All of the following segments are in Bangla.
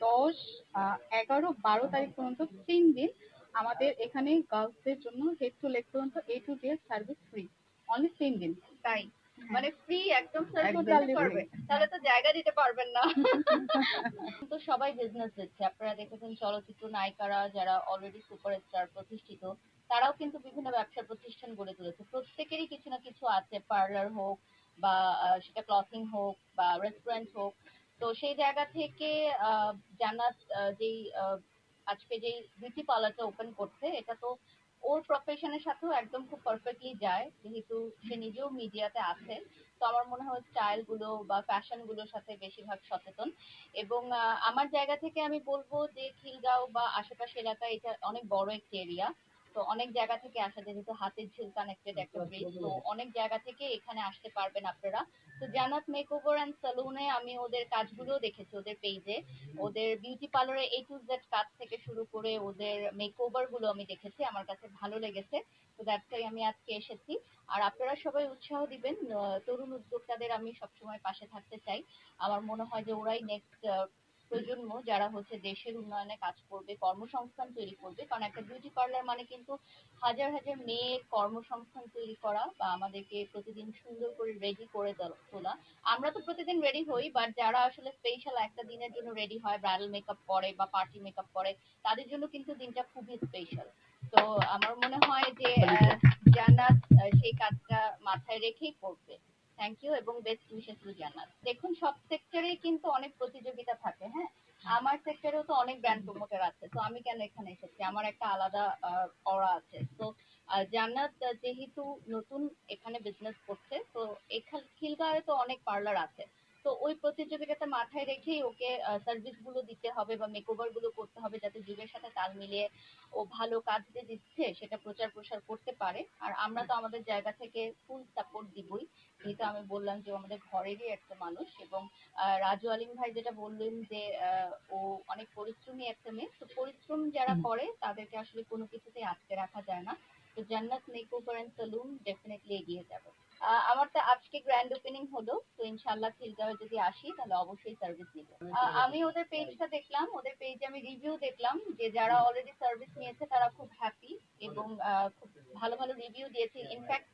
দশ আহ, এগারো বারো তারিখ পর্যন্ত তিন দিন আমাদের এখানে গার্লসদের জন্য হেড টু লেগ পর্যন্ত A to Z service free only তিন দিন। তাই? মানে ফ্রি একদম। পারবে তাহলে তো জায়গা দিতে পারবেন না। তো সবাই বিজনেস দিচ্ছে আপনারা দেখেছেন চলচ্চিত্র নায়িকারা যারা অলরেডি সুপারস্টার প্রতিষ্ঠিত তারাও কিন্তু বিভিন্ন ব্যবসা প্রতিষ্ঠান গড়ে তুলেছে। প্রত্যেকেরই কিছু না কিছু আছে পার্লার হোক বা সেটা ক্লথিং হোক বা রেস্টুরেন্ট হোক। তো সেই জায়গা থেকে জান্নাত যেই আজকে যেই বিউটি পার্লারটা ওপেন করছে, এটা তো ওর প্রফেশনের সাথেও একদম খুব পারফেক্টলি যায়, যেহেতু সে নিজেও মিডিয়াতে আছে। তো আমার মনে হয় স্টাইলগুলো বা ফ্যাশনগুলোর সাথে বেশিরভাগ সচেতন। এবং আমার জায়গা থেকে আমি বলব যে খিলগাঁও বা আশেপাশে এলাকা এটা অনেক বড় একটি এরিয়া তো অনেক জায়গা থেকে আসা যেহেতু হাতের ঝিল কানেক্টেড একটা ব্রিজ তো অনেক জায়গা থেকে এখানে আসতে পারবেন আপনারা। তো জানাত মেকওভার অ্যান্ড সালুনে আমি ওদের কাজগুলো দেখেছি ওদের পেজে ওদের বিউটি পার্লারে এ টু জেড কাজ থেকে শুরু করে ওদের মেকওভারগুলো আমি দেখেছি আমার কাছে ভালো লেগেছে। তো দ্যাটস আমি আজকে এসেছি। আর আপনারা সবাই উৎসাহ দিবেন তরুণ উদ্যোক্তাদের আমি সবসময় পাশে থাকতে চাই। আমার মনে হয় যে ওরাই নেক্সট প্রজন্ম যারা হচ্ছে দেশের উন্নয়নে কাজ করবে কর্মসংস্থান তৈরি করবে কারণ একটা বিউটি পার্লার মানে কিন্তু হাজার হাজার মেয়ের কর্মসংস্থান তৈরি করা বা আমাদেরকে প্রতিদিন সুন্দর করে রেডি করে তোলা- আমরা তো প্রতিদিন রেডি হই বাট যারা আসলে স্পেশাল একটা দিনের জন্য রেডি হয় ব্রাইডাল মেকআপ করে বা পার্টি মেকআপ করে তাদের জন্য কিন্তু দিনটা খুবই স্পেশাল তো আমার মনে হয় যে আহ, জান্নাত সেই কাজটা মাথায় রেখেই করবে। থ্যাংক ইউ এবং বেস্ট উইশেস জান্নাত দেখুন, সব সেক্টরেই কিন্তু অনেক প্রতিযোগিতা থাকে হ্যাঁ? আমার সেক্টরেও তো অনেক ব্র্যান্ড প্রমোটার আছে, তো আমি কেন এখানে এসেছি? আমার একটা আলাদা অরা আছে। তো জান্নাত যেহেতু নতুন এখানে বিজনেস করছে, তো এখানে, খিলগাঁওয়ে তো অনেক পার্লার আছে। তো ওই প্রতিযোগিতাটা মাথায় রেখেই ওকে সার্ভিসগুলো দিতে হবে বা মেকওভারগুলো করতে হবে যাতে যুগের সাথে তাল মিলিয়ে ও ভালো কাজ যে দিচ্ছে, সেটা প্রচার প্রসার করতে পারে। আর আমরা তো আমাদের জায়গা থেকে ফুল সাপোর্ট দিবই। যেহেতু আমি বললাম যে আমাদের ঘরেরই একটা মানুষ এবং রাজু আলিম ভাই যেটা বললেন যে ও অনেক পরিশ্রমী একটা মেয়ে তো পরিশ্রম যারা করে তাদেরকে আসলে কোনো কিছুতেই আটকে রাখা যায় না। তো জান্নাত মেকওভার এন্ড সালুন ডেফিনেটলি এগিয়ে যাবে। আমার তো আজকে গ্র্যান্ড ওপেনিং হলো তো ইনশাল্লাহ খিলগাঁওয়ে যদি আসি তাহলে অবশ্যই সার্ভিস নিব। আমি ওদের পেজটা দেখলাম ওদের পেজে আমি রিভিউ দেখলাম যে যারা অলরেডি সার্ভিস নিয়েছে তারা খুব হ্যাপি এবং খুব ভালো ভালো রিভিউ দিয়েছে। ইনফ্যাক্ট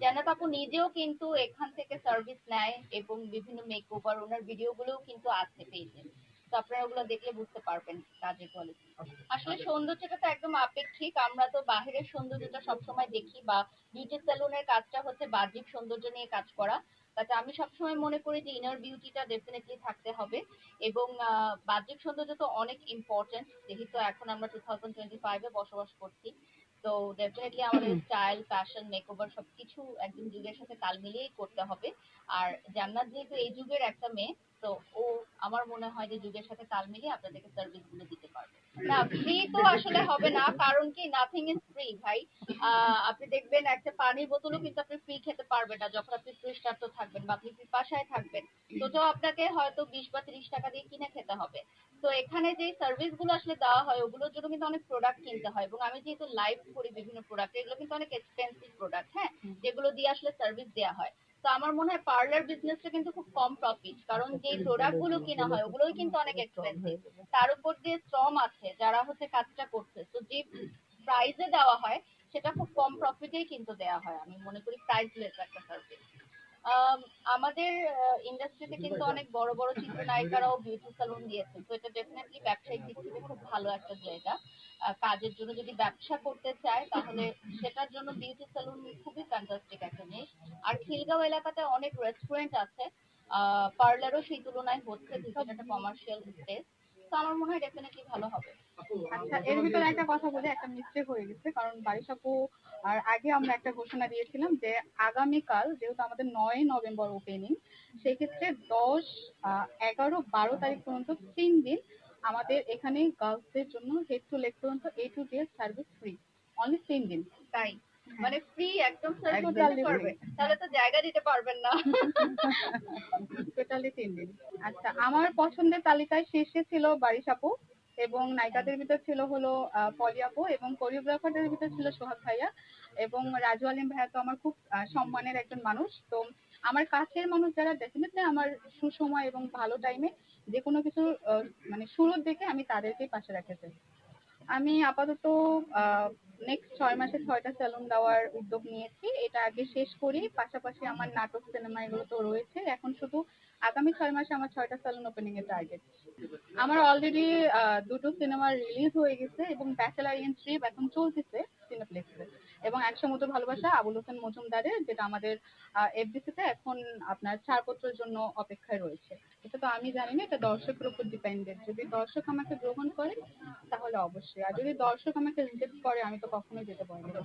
জান্নাত আপু নিজেও কিন্তু এখান থেকে সার্ভিস নেয় এবং বিভিন্ন মেকওভার ওনার ভিডিওগুলোও কিন্তু আছে পেজে তো আপনারা ওগুলো দেখলে বুঝতে পারবেন কাজের কোয়ালিটি আসলে সৌন্দর্যটা তো একদম আপেক্ষিক। আমরা তো বাহিরের সৌন্দর্যটা সবসময় দেখি বা বিউটি সেলুনের কাজটা হচ্ছে বাহ্যিক সৌন্দর্য নিয়ে কাজ করা। বাট আমি সবসময় মনে করি যে ইনার বিউটিটা ডেফিনেটলি থাকতে হবে এবং আহ, বাহ্যিক সৌন্দর্য তো অনেক ইম্পর্টেন্ট যেহেতু এখন আমরা টু থাউজেন্ড টোয়েন্টি ফাইভে বসবাস করছি। তো ডেফিনেটলি আমাদের স্টাইল ফ্যাশন মেকওভার সবকিছু একদম যুগের সাথে তাল মিলিয়েই করতে হবে। আর জান্নাত যেহেতু এই যুগের একটা মেয়ে তো ও আমার মনে হয় যে যুগের সাথে তাল মিলিয়ে আপনাদেরকে সার্ভিসগুলো দিতে পারবে। না ফ্রি তো আসলে হবে না কারণ কি নাথিং ইজ ফ্রি ভাই। আহ, আপনি দেখবেন একটা পানির বোতলও কিন্তু আপনি ফ্রি খেতে পারবেন না যখন আপনি তৃষ্ণার্ত থাকবেন বা আপনি পিপাসায় থাকবেন। তো আপনাকে হয়তো বিশ বা ত্রিশ টাকা দিয়ে কিনে খেতে হবে। তো এখানে যে সার্ভিসগুলো আসলে দেওয়া হয় ওগুলোর জন্য কিন্তু অনেক প্রোডাক্ট কিনতে হয়। এবং আমি যেহেতু লাইভ করি বিভিন্ন প্রোডাক্ট এগুলো কিন্তু অনেক এক্সপেন্সিভ প্রোডাক্ট হ্যাঁ? যেগুলো দিয়ে আসলে সার্ভিস দেওয়া হয়। তো আমার মনে হয় পার্লার বিজনেসটা কিন্তু খুব কম প্রফিট কারণ যে প্রোডাক্টগুলো কেনা হয় ওগুলোই কিন্তু অনেক এক্সপেন্সিভ তার উপর দিয়ে শ্রম আছে যারা হচ্ছে কাজটা করছে। তো যে প্রাইসে দেওয়া হয় সেটা খুব কম প্রফিটেই কিন্তু দেওয়া হয় আমি মনে করি প্রাইসলেস একটা সার্ভিস আমাদের ইন্ডাস্ট্রিতে কিন্তু অনেক বড় বড় চিত্রনায়িকারাও বিউটি সালুন দিয়েছে। তো এটা ডেফিনেটলি ব্যবসায়িক দিক থেকে খুব ভালো একটা জায়গা। কাজের জন্য যদি ব্যবসা করতে চায়, তাহলে সেটার জন্য বিউটি সালুন খুবই ফ্যান্টাস্টিক একটা জিনিস। আর খিলগাঁও এলাকাতে অনেক রেস্টুরেন্ট আছে। পার্লারও সেই তুলনায় হচ্ছে যেহেতু একটা কমার্শিয়াল স্পেস তো আমার মনে হয় ডেফিনেটলি ভালো হবে। আচ্ছা এর ভিতরে একটা কথা বলে একটা মিস্টেক হয়ে গেছে কারণ বারিশ আপু আর আগে আমরা একটা ঘোষণা দিয়েছিলাম যে আগামীকাল যেহেতু আমাদের নয় নভেম্বর ওপেনিং সেক্ষেত্রে দশ এগারো বারো তারিখ পর্যন্ত তিন দিন আমাদের এখানে গার্লসদের জন্য হেড টু লেগ পর্যন্ত A to Z service free only তিন দিন। তাই? মানে ফ্রি একদম সার্ভিস তাহলে তো জায়গা দিতে পারবেন না। টোটালি তিন দিন। আচ্ছা আমার পছন্দের তালিকায় শীর্ষে ছিল বারিশ আপু এবং নায়িকাদের ভিতর ছিল হলো আহ, পলি আপু এবং কোরিওগ্রাফারদের ভিতর ছিল সোহাগ ভাইয়া এবং রাজু আলিম ভাইয়া তো আমার খুব সম্মানের একজন মানুষ। তো আমার কাছের মানুষ যারা ডেফিনেটলি আমার সুসময় এবং ভালো টাইমে যে কোনো কিছু মানে শুরুর দিকে আমি তাদেরকেই পাশে রাখতে আমি আপাতত নেক্সট ছয় মাসে ছয়টা সেলুন দেওয়ার উদ্যোগ নিয়েছি। এটা আগে শেষ করি, পাশাপাশি আমার নাটক সিনেমা এগুলো তো রয়েছে। এখন শুধু আগামী ছয় মাসে আমার ছয়টা সেলুন ওপেনিং এর টার্গেট আমার অলরেডি দুটো সিনেমা রিলিজ হয়ে গেছে এবং ব্যাচেলার ইন ট্রিপ এখন চলতেছে সিনেপ্লেক্সে এবং একশো মতো ভালোবাসা আবুল হোসেন মজুমদারের, যেটা আমাদের এফডিসিতে এখন আপনার ছাড়পত্রের জন্য অপেক্ষায় রয়েছে। তো আমি জানি না, এটা দর্শকের উপর ডিপেন্ডেন্ট যদি দর্শক আমাকে গ্রহণ করে, তাহলে অবশ্যই। আর যদি দর্শক আমাকে রিজেক্ট করে, আমি তো কখনোই যেতে পারব না।